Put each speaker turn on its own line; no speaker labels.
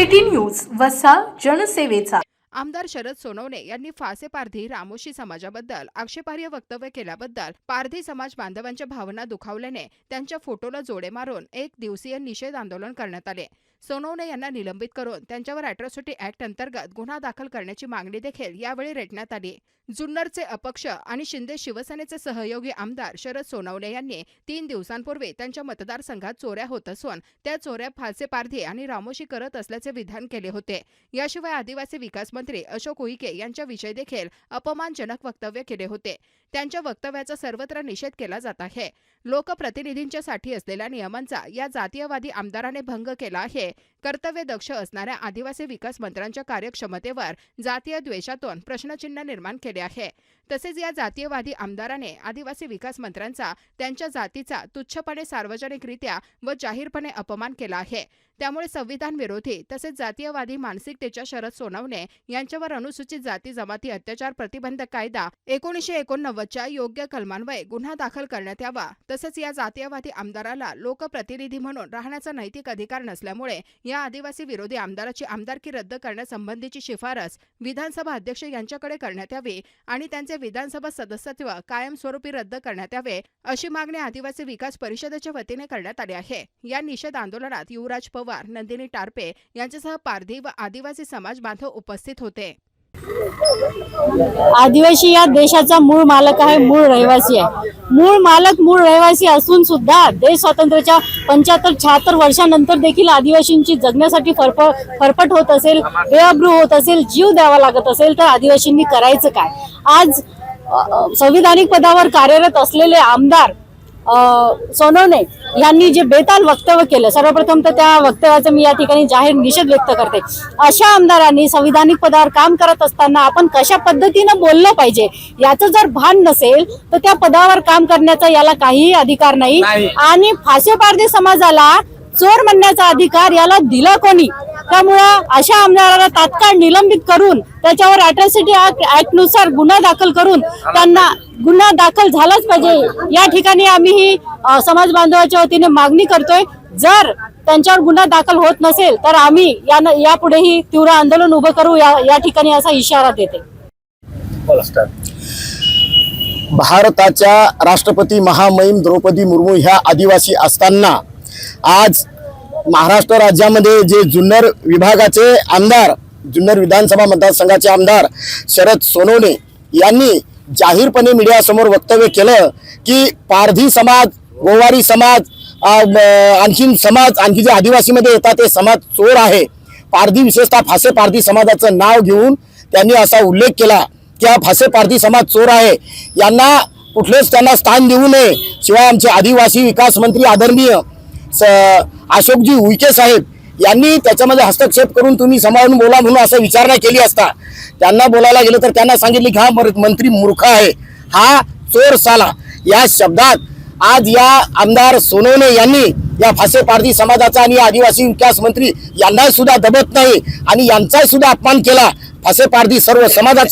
City news वसा जनसेवेचा.
आमदार शरद सोनवणे यांनी फासे पारधी रामोशी समाजाबद्दल आक्षेपार्ह वक्तव्य केल्याबद्दल पारधी समाज बांधवांच्या भावना दुखावल्याने त्यांच्या फोटोला जोडे मारून एक दिवसीय निषेध आंदोलन करण्यात आले. सोनवणे यांना निलंबित करून त्यांच्यावर अॅट्रॉसिटी ऍक्ट अंतर्गत गुन्हा दाखल करण्याची मागणी देखील यावेळी रेटण्यात आली. जुन्नरचे अपक्ष आणि शिंदे शिवसेनेचे सहयोगी आमदार शरद सोनवणे यांनी तीन दिवसांपूर्वी त्यांच्या मतदारसंघात चोऱ्या होत असून त्या चोऱ्या फालसे पारधी आणि रामोशी करत असल्याचे विधान केले होते. याशिवाय आदिवासी विकास मंत्री अशोक उईके यांच्याविषयी देखील अपमानजनक वक्तव्य केले होते. त्यांच्या वक्तव्याचा सर्वत्र निषेध केला जात आहे. लोकप्रतिनिधींच्या साठी असलेल्या नियमांचा या जातीयवादी आमदाराने भंग केला आहे. कर्तव्य दक्ष असणाऱ्या आदिवासी विकास मंत्र्यांच्या कार्यक्षमतेवर जातीय द्वेषातून प्रश्नचिन्ह निर्माण केले आहे. तसेच या जातीयवादी आमदाराने आदिवासी विकास मंत्र्यांचा त्यांच्या जातीचा तुच्छपणे सार्वजनिकरित्या व जाहीरपणे अपमान केला आहे. त्यामुळे संविधान विरोधी तसेच जातीयवादी मानसिकतेच्या शरद सोनवणे यांच्यावर अनुसूचित जाती जमाती अत्याचार प्रतिबंधक कायदा एकोणीसशे एकोणनव्वदच्या योग्य कलमान्वये गुन्हा दाखल करण्यात यावा. तसेच या जातीयवादी आमदाराला लोकप्रतिनिधी म्हणून राहण्याचा नैतिक अधिकार नसल्यामुळे या आदिवासी विरोधी आमदाराची आमदारकी रद्द करण्यासंबंधीची शिफारस विधानसभा अध्यक्ष यांच्याकडे करण्यात यावी आणि त्यांचे विधानसभा सदस्यत्व कायमस्वरूपी रद्द करण्यात यावे अशी मागणी आदिवासी विकास परिषदेच्या वतीने करण्यात आली आहे. या निषेध आंदोलनात युवराज पवार नंदिनी टारपे यांच्यासह पारधी व आदिवासी समाज बांधव उपस्थित होते.
आदिवासी या देशाचा मूळ मालक आहे मूळ रहिवासी आहे. मूळ मालक मूळ रहिवासी असून सुद्धा देश स्वातंत्र्याच्या पंच्याहत्तर शहात्तर वर्षानंतर देखील आदिवासींची जगण्यासाठी फरफ फरफट होत असेल बेअब्रू होत असेल जीव द्यावा लागत असेल तर आदिवासींनी करायचं काय? आज संविधानिक पदावर कार्यरत असलेले आमदार सोनवणे यांनी जे बेताल वक्तव्य केलं सर्वप्रथम तर त्या वक्तव्याचा मी या ठिकाणी जाहीर निषेध व्यक्त करते. अशा आमदारांनी संविधानिक पदावर काम करत असताना आपण कशा पद्धतीनं बोललं पाहिजे याचं जर भान नसेल तर त्या पदावर काम करण्याचा याला काहीही अधिकार नाही. आणि फासेपारधी समाजाला चोर म्हणण्याचा अधिकार याला दिला कोणी? त्यामुळं अशा आमदाराला तात्काळ निलंबित करून त्याच्यावर अट्रॉसिटी ऍक्टनुसार गुन्हा दाखल करून त्यांना गुन्हा दाखल झालाच पाहिजे. या ठिकाणी आम्ही ही समाज बांधवाच्या वतीने मागणी करतोय जर त्यांच्यावर गुन्हा दाखल होत नसेल तर आम्ही या यापुढेही तीव्र आंदोलन उभं करू या या ठिकाणी असा इशारा देते.
भारताच्या राष्ट्रपती महामहिम द्रौपदी मुर्मू ह्या आदिवासी असताना आज महाराष्ट्र राज्यामध्ये जे जुन्नर विभागाचे आमदार जुन्नर विधानसभा मतदारसंघाचे आमदार शरद सोनवणे यांनी जाहीरपणे मीडियासमोर वक्तव्य केलं की पारधी समाज गोवारी समाज आणखीन समाज आणखी जे आदिवासीमध्ये येतात ते समाज चोर आहे. पारधी विशेषतः फासे पारधी समाजाचं नाव घेऊन त्यांनी असा उल्लेख केला की हा फासे पारधी समाज चोर आहे. यांना कुठलेच त्यांना स्थान देऊ नये. शिवाय आमचे आदिवासी विकास मंत्री आदरणीय स अशोकजी उईके साहेब यांनी त्याच्यामध्ये हस्तक्षेप करून तुम्ही सांभाळून बोला म्हणून असं विचारणा केली असता. त्यांना बोलायला गेलं तर त्यांना सांगितले की हा मर- मंत्री मूर्ख आहे. हा चोर साला. या शब्दात आज या आमदार सोनवणे यांनी या फासे पारधी समाजाचा आणि आदिवासी विकास मंत्री यांना सुद्धा दबत नाही आणि यांचा सुद्धा अपमान केला. फासे पारधी सर्व समाजाचा